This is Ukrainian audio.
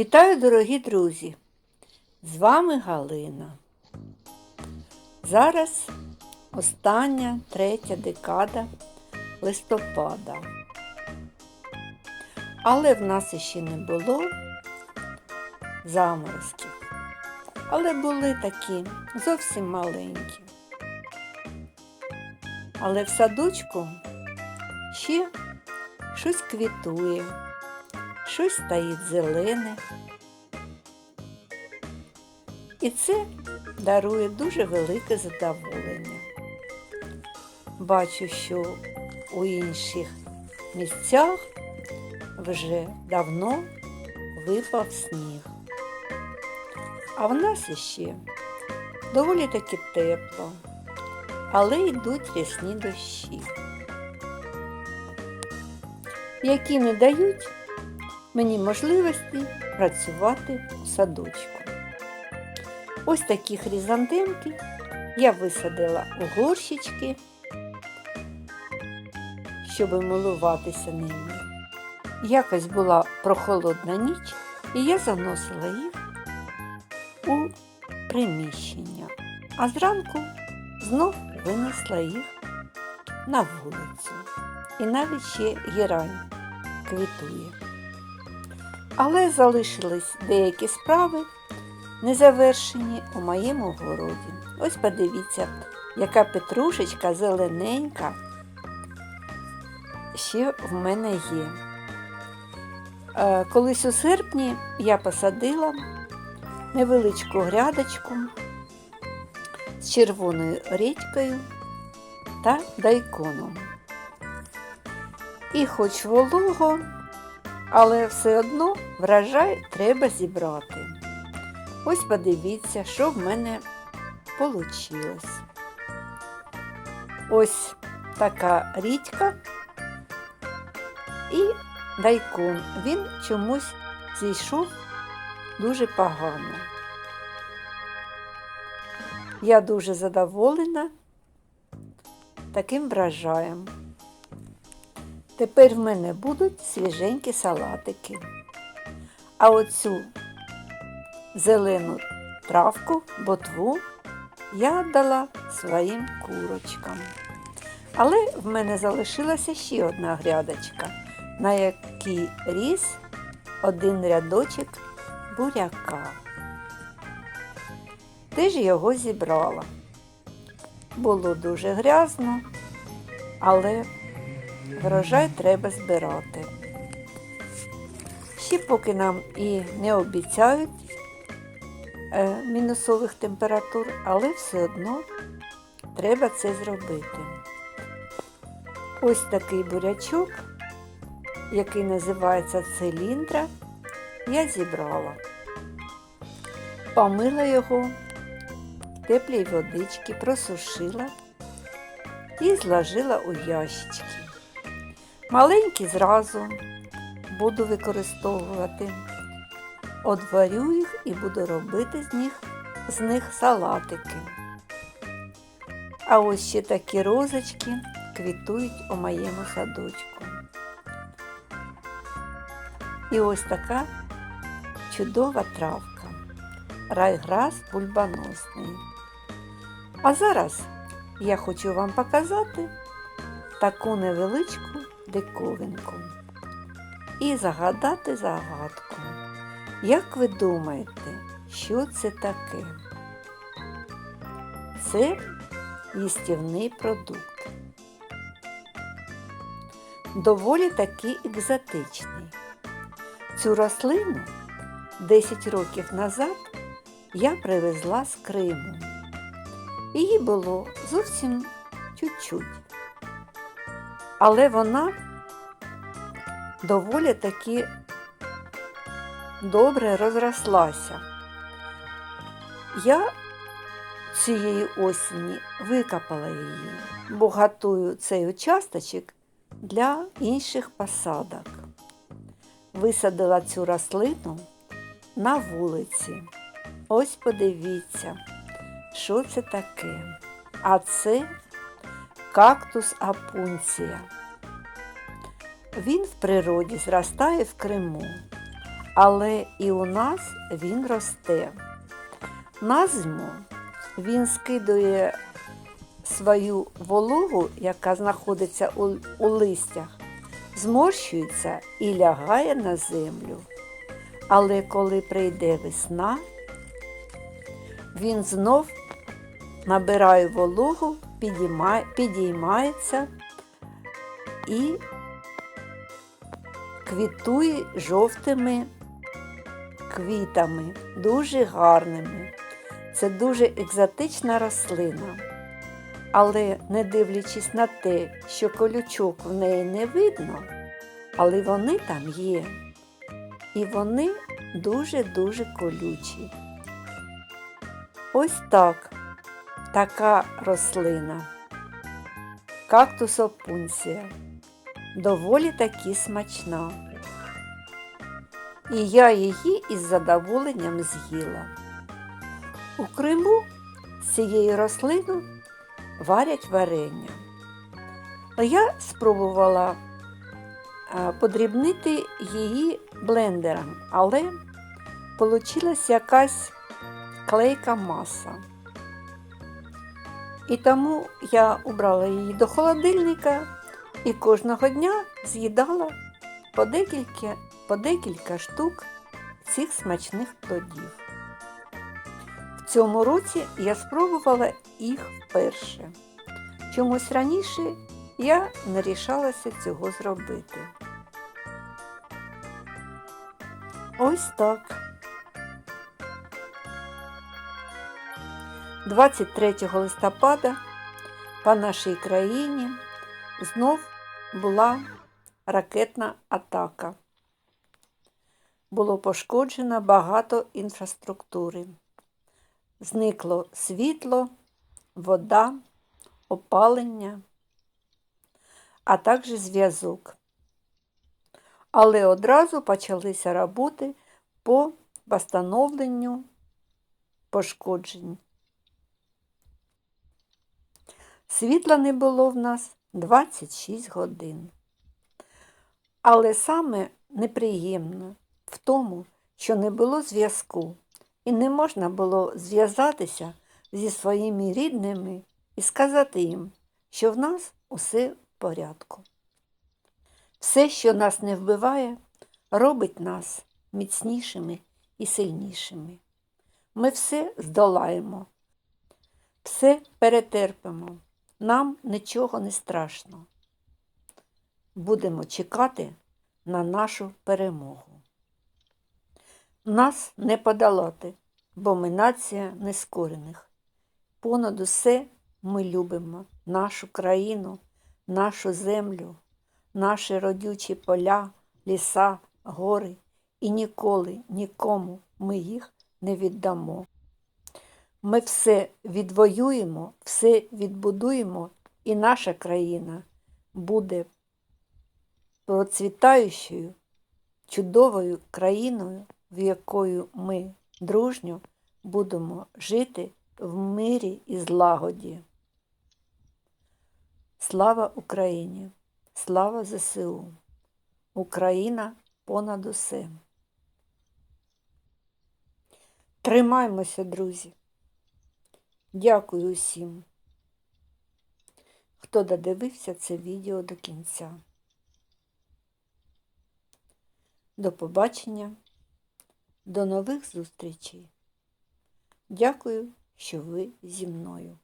Вітаю, дорогі друзі! З вами Галина. Зараз остання третя декада листопада. Але в нас іще не було заморозків. Але були такі зовсім маленькі. Але в садочку ще щось квітує, щось стоїть зелене. І це дарує дуже велике задоволення. Бачу, що у інших місцях вже давно випав сніг. А в нас іще доволі таки тепло, але йдуть рясні дощі, які не дають мені можливості працювати у садочку. Ось такі хризантемки я висадила у горщички, щоб милуватися ними. Якось була прохолодна ніч, і я заносила їх у приміщення, а зранку знов винесла їх на вулицю. І навіть ще гірань квітує. Але залишились деякі справи незавершені у моєму городі. Ось подивіться, яка петрушечка зелененька ще в мене є. Е, Колись у серпні я посадила невеличку грядочку з червоною редькою та дайконом. І хоч волого, але все одно врожай треба зібрати. Ось подивіться, що в мене вийшло. Ось така річка і дайкон. Він чомусь зійшов дуже погано. Я дуже задоволена таким врожаєм. Тепер в мене будуть свіженькі салатики. А оцю зелену травку, ботву я дала своїм курочкам. Але в мене залишилася ще одна грядочка, на якій ріс один рядочок буряка. Теж його зібрала. Було дуже грязно, але врожай треба збирати. Ще поки нам і не обіцяють е, мінусових температур, але все одно треба це зробити. Ось такий бурячок, який називається циліндра, я зібрала. Помила його в теплій водичці, просушила і зложила у ящички. Маленькі зразу буду використовувати. Одварю їх і буду робити з них, з них салатики. А ось ще такі розочки квітують у моєму садочку. І ось така чудова травка. Райграс бульбоносний. А зараз я хочу вам показати таку невеличку диковинку і загадати загадку. Як ви думаєте, що це таке? Це їстівний продукт. Доволі таки екзотичний. Цю рослину 10 років назад я привезла з Криму. Її було зовсім чуть-чуть. Але вона доволі таки добре розрослася. Я цієї осені викопала її, бо готую цей участочок для інших посадок. Висадила цю рослину на вулиці. Ось подивіться, що це таке. А це кактус апунція. Він в природі зростає в Криму, але і у нас він росте. На зиму він скидує свою вологу, яка знаходиться у, у листях, зморщується і лягає на землю. Але коли прийде весна, він знов набирає вологу, підіймається і квітує жовтими квітами, дуже гарними. Це дуже екзотична рослина. Але не дивлячись на те, що колючок в неї не видно, але вони там є. І вони дуже-дуже колючі. Ось так, така рослина. Кактус опунція. Доволі таки смачна. І я її із задоволенням з'їла. У Криму з цієї рослини варять варення. Я спробувала е, подрібнити її блендером, але вийшла якась клейка маса. І тому я убрала її до холодильника і кожного дня з'їдала по декілька, по декілька штук цих смачних плодів. В цьому році я спробувала їх вперше. Чомусь раніше я не рішалася цього зробити. Ось так. 23 листопада по нашій країні знов була ракетна атака. Було пошкоджено багато інфраструктури. Зникло світло, вода, опалення, а також зв'язок. Але одразу почалися роботи по встановленню пошкоджень. Світла не було в нас 26 годин. Але саме неприємно в тому, що не було зв'язку, і не можна було зв'язатися зі своїми рідними і сказати їм, що в нас усе в порядку. Все, що нас не вбиває, робить нас міцнішими і сильнішими. Ми все здолаємо, все перетерпимо, нам нічого не страшно. Будемо чекати на нашу перемогу. Нас не подолати, бо ми нація нескорених. Понад усе ми любимо нашу країну, нашу землю, наші родючі поля, ліса, гори, і ніколи нікому ми їх не віддамо. Ми все відвоюємо, все відбудуємо, і наша країна буде процвітаючою, чудовою країною, в якою ми дружньо будемо жити в мирі і злагоді. Слава Україні! Слава ЗСУ! Україна понад усе! Тримаймося, друзі! Дякую усім, хто додивився це відео до кінця. До побачення, до нових зустрічей. Дякую, що ви зі мною.